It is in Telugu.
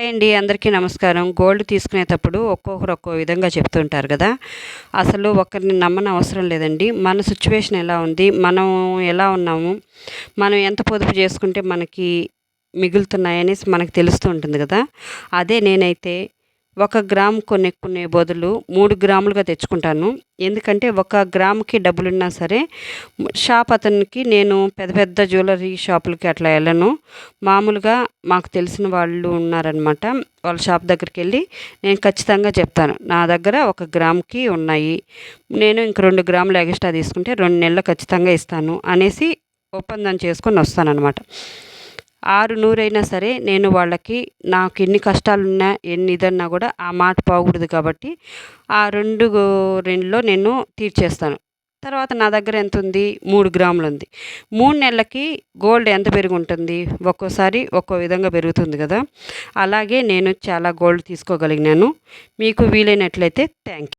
హాయ్ అండి అందరికీ నమస్కారం. గోల్డ్ తీసుకునేటప్పుడు ఒక్కొక్కరు ఒక్కో విధంగా చెప్తుంటారు కదా. అసలు ఒకరిని నమ్మని అవసరం లేదండి. మన సిచ్యువేషన్ ఎలా ఉంది? మనం ఎలా ఉన్నాము? మనం ఎంత పొదుపు చేసుకుంటే మనకి మిగులుతున్నాయనేసి మనకు తెలుస్తూ ఉంటుంది కదా. అదే నేనైతే ఒక గ్రామ్ కొనుక్కునే బదులు మూడు గ్రాములుగా తెచ్చుకుంటాను. ఎందుకంటే ఒక గ్రాముకి డబ్బులున్నా సరే షాప్ అతనికి నేను పెద్ద పెద్ద జ్యువెలరీ షాపులకి అట్లా వెళ్ళను. మామూలుగా మాకు తెలిసిన వాళ్ళు ఉన్నారనమాట వాళ్ళ షాప్ దగ్గరికి వెళ్ళి నేను ఖచ్చితంగా చెప్తాను. నా దగ్గర ఒక గ్రామ్కి ఉన్నాయి. నేను ఇంక రెండు గ్రాములు ఎక్స్ట్రా తీసుకుంటే రెండు నెలలు ఖచ్చితంగా ఇస్తాను అనేసి ఒప్పందం చేసుకొని వస్తానన్నమాట. ఆరు నూరైనా సరే నేను వాళ్ళకి నాకు ఎన్ని కష్టాలున్నా ఎన్ని ఇదన్నా కూడా ఆ మాట పోకూడదు కాబట్టి ఆ రెండు రెండులో నేను తీర్చేస్తాను. తర్వాత నా దగ్గర ఎంత ఉంది? మూడు గ్రాములు ఉంది. మూడు నెలలకి గోల్డ్ ఎంత పెరిగి ఉంటుంది ఒక్కోసారి ఒక్కో విధంగా పెరుగుతుంది కదా. అలాగే నేను చాలా గోల్డ్ తీసుకోగలిగినాను. మీకు వీలైనట్లయితే థ్యాంక్ యూ